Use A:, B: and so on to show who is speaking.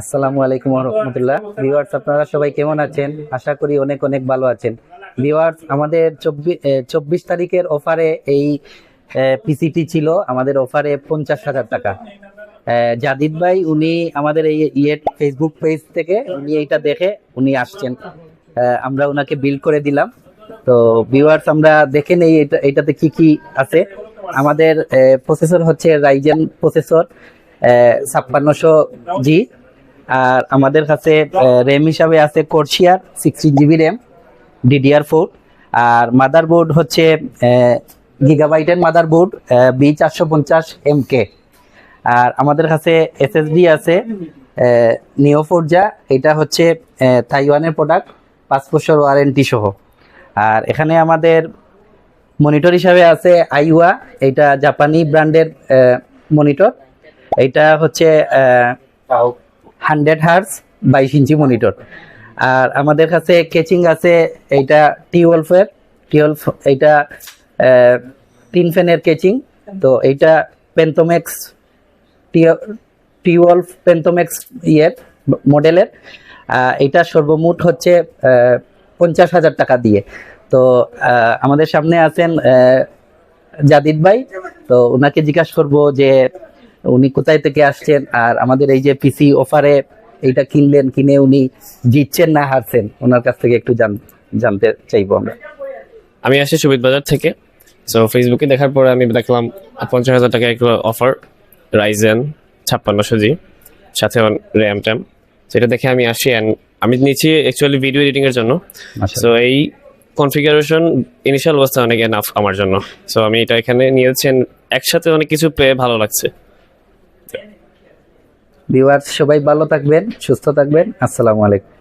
A: আসসালামু আলাইকুম রহমতুল্লাহ। ভিউয়ার্স আপনারা সবাই কেমন আছেন? আশা করি অনেক অনেক ভালো আছেন। ভিউয়ার্স আমাদের চব্বিশ চব্বিশ তারিখের অফারে এই পিসিটি ছিল। আমাদের অফারে পঞ্চাশ হাজার টাকা। জাদিদ ভাই, উনি আমাদের এই ইয়ে ফেসবুক পেজ থেকে উনি এইটা দেখে উনি আসছেন। আমরা ওনাকে বিল করে দিলাম। তো ভিউয়ার্স আমরা দেখে নেই এটা, এটাতে কি কি আছে। আমাদের প্রসেসর হচ্ছে রাইজেন প্রসেসর ছাপ্পান্নশো জি। আর আমাদের কাছে র্যাম হিসাবে আছে Corsair sixteen GB RAM DDR four আর মাদারবোর্ড হচ্ছে গিগাবাইটের মাদারবোর্ড বি চারশো পঞ্চাশ এম কে আর আমাদের কাছে এসএসডি আছে নিও ফোরজা এটা হচ্ছে তাইওয়ানের প্রোডাক্ট পাঁচ বছর ওয়ারেন্টি সহ। আর এখানে আমাদের মনিটর হিসাবে আছে আইওয়া এটা জাপানি ব্র্যান্ডের মনিটর এটা হচ্ছে হান্ড্রেড হার্স বাইশ ইঞ্চি মনিটর। আর আমাদের কাছে কেচিং আছে এইটা টিওয়েলফের টিওয়েলভ এইটা তিন ফ্যানের কেচিং। তো এইটা পেন্টোমেক্স টিওয়েলভ পেন্টোমেক্স ইয়ের মডেলের। এটা সর্বমোট হচ্ছে পঞ্চাশ হাজার টাকা দিয়ে। তো আমাদের সামনে আছেন জাদিদ ভাই। তো ওনাকে জিজ্ঞাসা করব যে উনি কোথায় থেকে আসছেন? আর আমাদের এই যে পিসি অফারে এইটা কিনলেন কিনে উনি জিতছেন না হারছেন? ওনার কাছ থেকে একটু জান- জানতে চাইব আমরা।
B: আমি আসি সুবিধ বাজার থেকে। সো ফেসবুকে দেখার পরে আমি দেখলাম পঞ্চাশ হাজার টাকা একটা অফার রাইজেন ছাপ্পান্নশো জি সাথে র্যাম ট্যাম সেটা দেখে আমি আসি অ্যান্ড আমি নিচ্ছি অ্যাকচুয়ালি ভিডিও এডিটিং এর জন্য। সো এই কনফিগারেশন ইনিশিয়াল অবস্থা অনেক এনাফ আমার জন্য। সো আমি এটা এখানে নিয়েছেন একসাথে অনেক কিছু পেয়ে ভালো লাগছে।
A: ভিউয়ার্স সবাই ভালো থাকবেন সুস্থ থাকবেন। আসসালামু আলাইকুম।